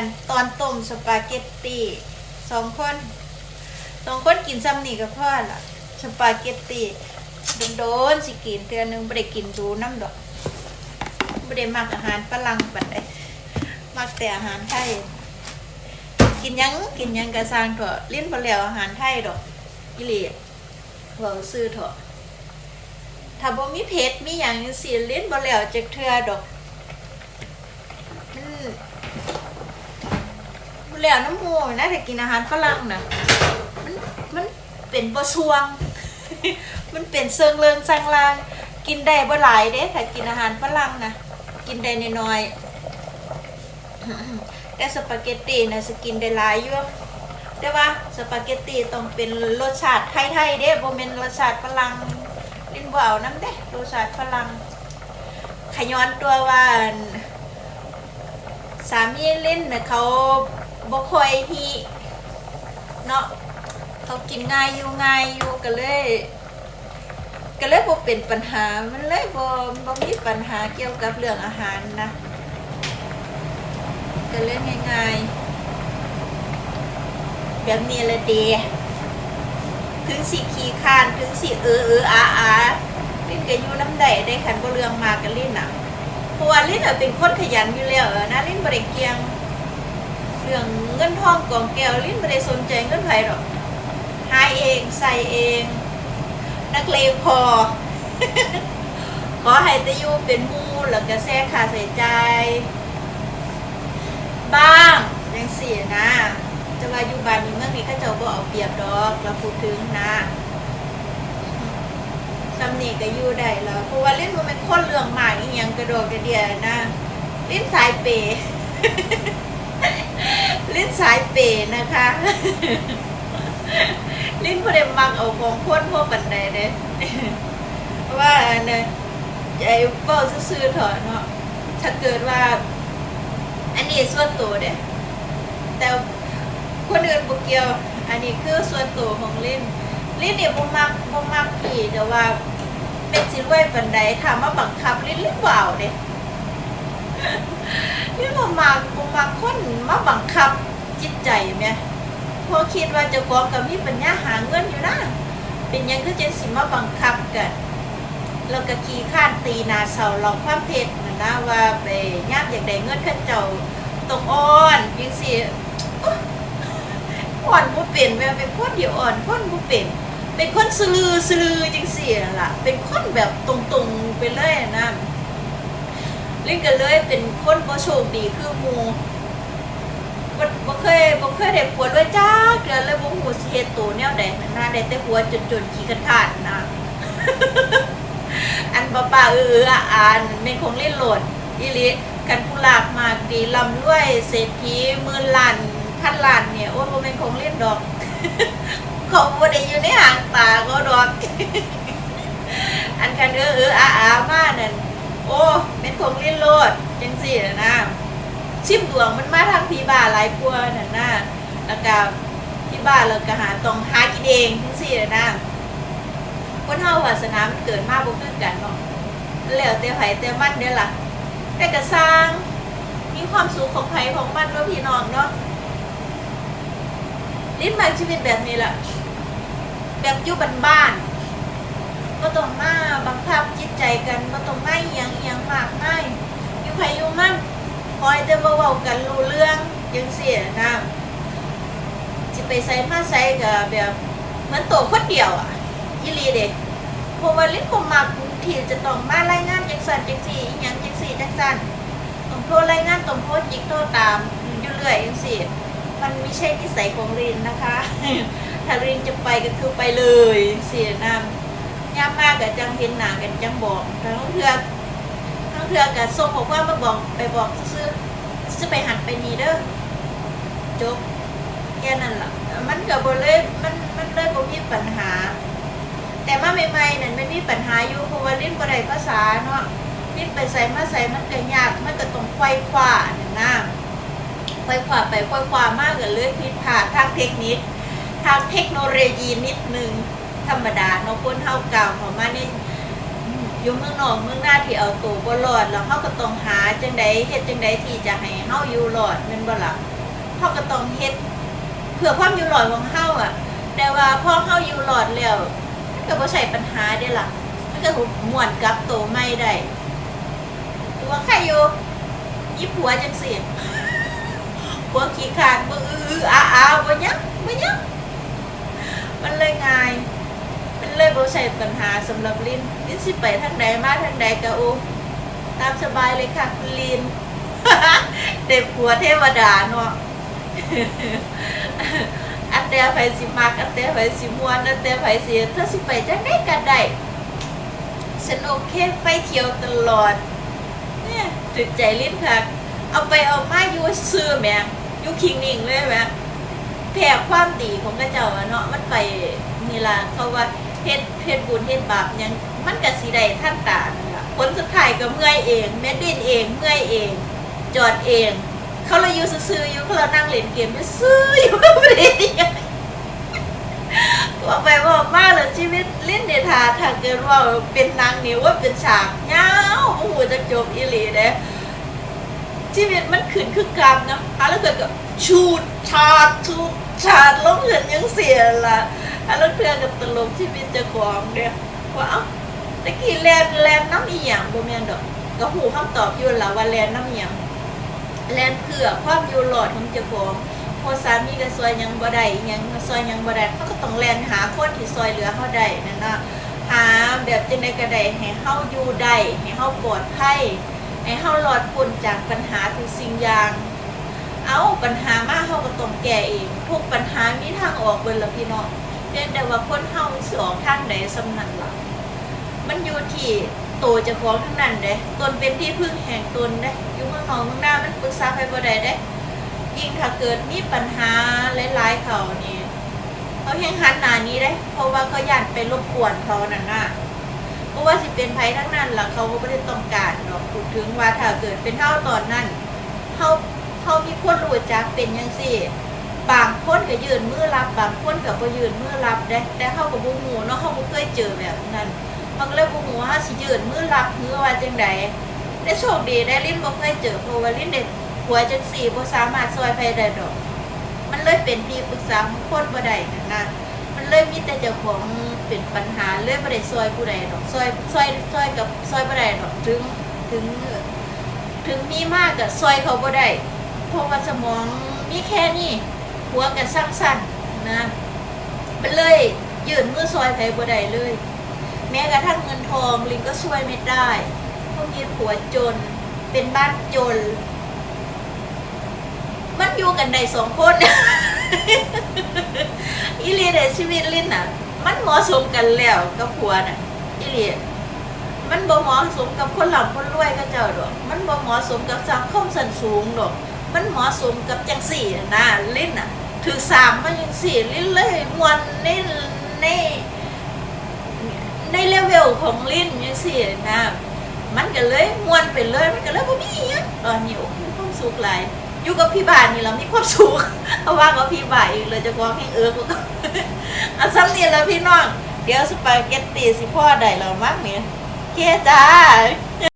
กันตอนต้มสปาเกตตีสองคนสองคนกินซ้ำนี่กับพ่อล่ะสปาเกตตีโดนๆสิกินเทือนึงไม่ได้กินดูน้ำดอกไม่ได้มักอาหารฝรั่งปัดใดมักแต่อาหารไทยกินยังกินยังกระซางเถอะลิ้นพอแล้วอาหารไทยดอกกิเลสเว่าซื้อเถอะถ้าบ่มีเผ็ดมีอย่างจังซี่ลิ้นบ่แล้วจักเทือดอกมันบ่ แล้วน้ำหมูนะถ้ากินอาหารฝรั่งนะมันมันเป็นบ่สวง มันเป็นเซิงเริงสังลางกินได้บ่หลายเด้ถ้ากินอาหารฝรั่งนะกินได้น้อยๆแต่สปาเกตตีนะสกินได้หลายอยู่แต่ว่าสปาเกตตีต้องเป็นรสชาติไทยๆเด้บ่แม่นรสชาติฝรั่งลิ้นบ่เอานํเด้รสชาติฝรั่งขย้อนตัวว่าอั่นสามีลิ้นน่ะเขา บ่ค่อยฮีเนาะเขากินง่ายอยู่ง่ายอยู่ก็เลย ก็เลยบ่เป็นปัญหามันเลยบ่บ่มีปัญหาเกี่ยวกับเรื่องอาหารนะ ก็เล่นง่ายๆแบบนี้ละเดีถึงสีขี้คานถึงสีเออเอออาอาลิ้นก็อยู่น้ำใดได้ขันบ่เรื่องมากันลิ้นอะเพราะว่าลิ้นอะเป็นคนขยันอยู่แล้วอะนะลิ้นบ่ได้เกียง รื่องเงินทองก่องแก้วลิ้นบ่ได้สนใจเงินไผหรอกหายเองใส่เอง นักเลงพอ ขอให้ตะยูเป็นมูแล้วก็แซ่ค่าใส่ใจ บ้างยังเสียนะ จะว่าอยู่บ้านอยู่เมื่องนี้เขาเจ้าบ่เอาเปรียบดอกเราพูดถึงนะสำนีก็อยู่ได้แล้วเพราะว่าเล่นมันเป็นคนเรื่องมากอีหยังกระโดดกระเดียนะเล่นสายเปย์ ล่นสายเปย์นะคะ ลิ้นพอได้มักเอาของคนพวกบันไดเด้เพราะว่าเนี่ยไอ้เบ้าซื่อๆเถอะเนาะถ้าเกิดว่า อันนี้ส่วนตัวเด้แต่คนอื่นบ่เกี่ยว อันนี้คือส่วนตัวของลิ้นลิ้นเนี่ยบ่มักบ่มักพี่แต่ว่าเป็นสิรวยบันไดถามว่าบังคับลิ้นลิ้นบ่เอาเด้ นบ่มักบ่มักคนมาบังคับจิตใจแหมพอคิดว่าจะของกับมีปัญญาหาเงินอยู่นะเป็นยังคือจังสิมาบังคับกันแล้วก็ขี้ข้านตีนาเสาหลอกความเท็จนะว่าไปย่ามอยากได้เงินเข้าเจ้าตรงอ่อนยังสิอ๊ะอ่อนบ่เป็นแม่เป็นคนเดียวอ่อนคนบ่เป็น เป็นคนสลือสลือจังเสี่ล่ะ เป็นคนแบบตรงๆไปเลยนะ ลิงก็เลยเป็นคนบ่โชคดีคือหมูบ่บ่เคยบ่เคยได้ผัวเลยจ้าเกือเลยบ่ฮู้สิเฮ็ดตัวแนวใดนหนน่าได้แต่ผัวจนๆขี้ขาดๆนะอันบ่ป้าเอออ่านแม่นของเล่นโหลดอีลีกันผู้ลากมากดีลำรวยเศรษฐีหมื่นล้านพันล้านเนี่ยโอ้ยบ่แม่นของเล่นดอกเขาบ่ได้อยู่ในหางตาเขาดอกอันคันเออเอออาอามานั่น โอ้เป็นของเล่นโลดจังซี่นะนะชิมดวงมันมาทางพี่บ้าหลายปัวนั่นน่ะแล้วก็พี่บ้าเราก็หาต้องหากินเองทั้งสี่เลยนะ คนเฮาวาสนามันเกิดมาบ่คือกันเนาะแล้วแต่ไผแต่มันเด้อล่ะแต่ก็สร้าง มีความสุขของไผ่ของมันเนาะพี่น้องเนาะลิ้นมาชีวิตแบบนี้ล่ะ แบบอยู่บ้านๆ บ่ต้องมาบังคับจิตใจกันบ่ต้องไมาอิหยังอิหยังมากไมายอยู่ไผอยู่มันคอยแต่บ่เว้ากันรู้เรื่องจังซี่นะสิไปใส่มาใส่ก็แบบเหมือนตัวคนเดียวอะอีหลีเด้เพราะว่าลิ้นบ่มักที่จะต้องมารายงานจังซั่นจังซี่อีหยังจังซี่จังซั่นต้องโทรรายงานต้องโทรจิกโทรตามอยู่เรื่อยจังซี่มันไม่ใช่นิสัยของรินนะคะ ถ้ารินจะไปก็คือไปเลยจังซี่นะ ยามากก็จังเห็นหนากันจังบอกแต่บางเทื่อทั้งเทือกับส่งของว่ามาบอกไปบอกซื้อซื้อไปหันไปนี่เด้อจบแค่นั้นล่ะมันกับบเลยมันมันเลยบ่มีปัญหา แต่มาใหม่ๆนั่นมันมีปัญหาอยู่เพราะว่าลิ้นบ่ได้ภาษาเนาะลิ้นไปใส่มาใส่มันก็ยากมันก็ต้องไขว้คว้าเนี่ยนะไขว้คว้าไปไขว้คว้ามากก็เลยผิดพลาดทางเทคนิคทางเทคโนโลยีนิดนึง ธรรมดาเนาะคนเฮาเก่าเข้ามาในอยู่เมืองนอกเมืองหน้าที่เอาตัวบ่รอดแล้วเฮาก็ต้องหาจังใดเฮ็ดจังใดที่จะให้เฮาอยู่รอดแม่นบ่ล่ะเฮาก็ต้องเฮ็ดเพื่อความอยู่รอดของเฮาอะ แต่ว่าพอเฮาอยู่รอดแล้วมันก็บ่ใช่ปัญหาเด้ล่ะมันก็ม่วนกลับตัวใหม่ได้ตัวใครอยู่อีผัวจังซี่ผัวขี้ขานบ่อื้อๆอ้าๆบ่หยังบ่ยังมันเลยง่าย มันเลยบ่ใช่ปัญหาสำหรับลินลินสิไปทางใดมาทางใดก็โอตามสบายเลยค่ะคุณลินเด็กผัวเทวดาเนาะอันเดียไผสิมักอันเดียไผสิมวนอันเดียไผสิเธอสิไปจังได๋ก็ได้ฉันโอเคไฟเขียวตลอดเนี่ยถึกใจลิ้นค่ะเอาไปเอามาอยู่ซื้อแม่อยู่คิงนิ่งเลยแม่แผ่ความดีของกระเจ้าอะเนาะมันไปนี่ล่ะเขาว่า เฮ็ดเฮ็ดบุญเฮ็ดบาปยังมันก็สิได้ท่านตานั่นล่ะผลสุดท้ายก็เมื่อยเองแม่ดินเองเมื่อยเอง จอดเอง เขาเลยอยู่ซื่ออยู่เขาเรานั่งเล่นเกมอยู่ซื่ออยู่ไม่ได้บอกไปบอกมากเลยชีวิตลิ้นเดทาถ้าเกิดว่าเป็นนางนี่ว่าเป็นฉากยาวโอ้โหจะจบอีหลีเด้ชีวิตมันขึ้นคือกรรมนะฮะแล้วเกิดกับชูดชาดชูดชาดลงเหินยังเสียละ ฮะแล้วเพื่อนกับตลกชีวิตเจะกองเนี่ยว่าเอ้าตะกี้แลนแลนน้ำอีหยังบ่แม่นดอกก็หูคำตอบอยู่ละว่าแลนน้ำอีหยังแลนเพื่อความอยู่รอดของเจ้าของพอสามีก็ซอยยังบ่ได้ยังซอยยังบ่ได้เขาก็ต้องแลนหาคนที่ซอยเหลือเขาได้นั่นน่ะหาแบบจังได๋ก็ได้ให้เฮาอยู่ได้ให้เฮาปลอดภัยให้เฮาหลอดพ้นจากปัญหาทุกสิ่งอย่างเอาปัญหามาเฮาก็ต้องแก้เองทุกปัญหามีทางออกเบิดละพี่น้อง เพียงแต่ว่าคนเฮาสออกทางใดสำนันล่ะมันอยู่ที่ตัวเจ้องทั้งนั้นเด้ตนเป็นที่พึ่งแห่งตนเด้อยู่เมืองนอกเมืองหน้ามันปรึกษาใครบ่ได้เด้ยิ่งถ้าเกิดมีปัญหาหลายๆเขานี่เขาแห่งหันหนานี้เด้ เพราะว่าเขาย่านไปรบกวนเขานั่นน่ะเพราะว่าสิเป็นภัยทั้งนั้นล่ะเขาก็ไม่ได้ต้องการหรอกพูดถึงว่าถ้าเกิดเป็นเท่าตอนนั้นเขาเขามีคนรู้จักเป็นยังสี่ บางคนก็ยืนมือรับบางคนก็บ่ยืนมือรับได้แต่เข้าก็บ่ฮู้เนาะเขาบ่เคยเจอแบบนั้นเขาก็เลยบ่ฮู้ว่าสิยืนมือรับหรือว่าจังใดแต่โชคดีได้ลิ้นบ่เคยเจอเพราะว่าลิ้นเด็กหัวจังสี่บ่สามารถช่วยใครได้ดอก มันเลยเป็นที่ปรึกษาของคนบ่ได้นั่นนะมันเลยมีแต่เจ้าของเป็นปัญหาเลยบ่ได้ซอยผู้ใดดอกซอยซอยซอยกับซอยบ่ได้ดอกถึงถึงถึงมีมากก็ซอยเขาบ่ได้เพราะว่าสมองมีแค่นี้ หัวก็สร้างสั้นนะมันเลยยืนมือซอยไผบ่ได้เลย แม้กระทั่งเงินทองลิงก็ช่วยไม่ได้เพราะมีผัวจนเป็นบ้านจน มันอยู่กันได้สองคนอีเลียในชีวิตลินน่ะ มันเหมาะสมกันแล้วกับผัวน่ะอีเลียมันบ่เหมาะสมกับคนหล่ำคนรวยก็เจ้าดอกมันบ่เหมาะสมกับสังคมสันสูงดอกมันเหมาะสมกับจังสี่นะลิ้นน่ะ ถือสามมาจังสี่ลิ้นเลยมวนในในในเลเวลของลิ้นจังสี่นะมันก็เลยมวนไปเลยมันก็เลยบ่มีหยังตอนนี้โอ้มีความสุขหลายอยู่กับพี่บานนี่เรามีความสุขเอาว่ากับพี่บ่ายอีกเลยจะกองให้เอิร์กก็เอาซ้ำนี่แล้วพี่น้อง เดี๋ยวสปาเกตตีสิพ่อได้แล้วมั้งเนี่ยเคจ้า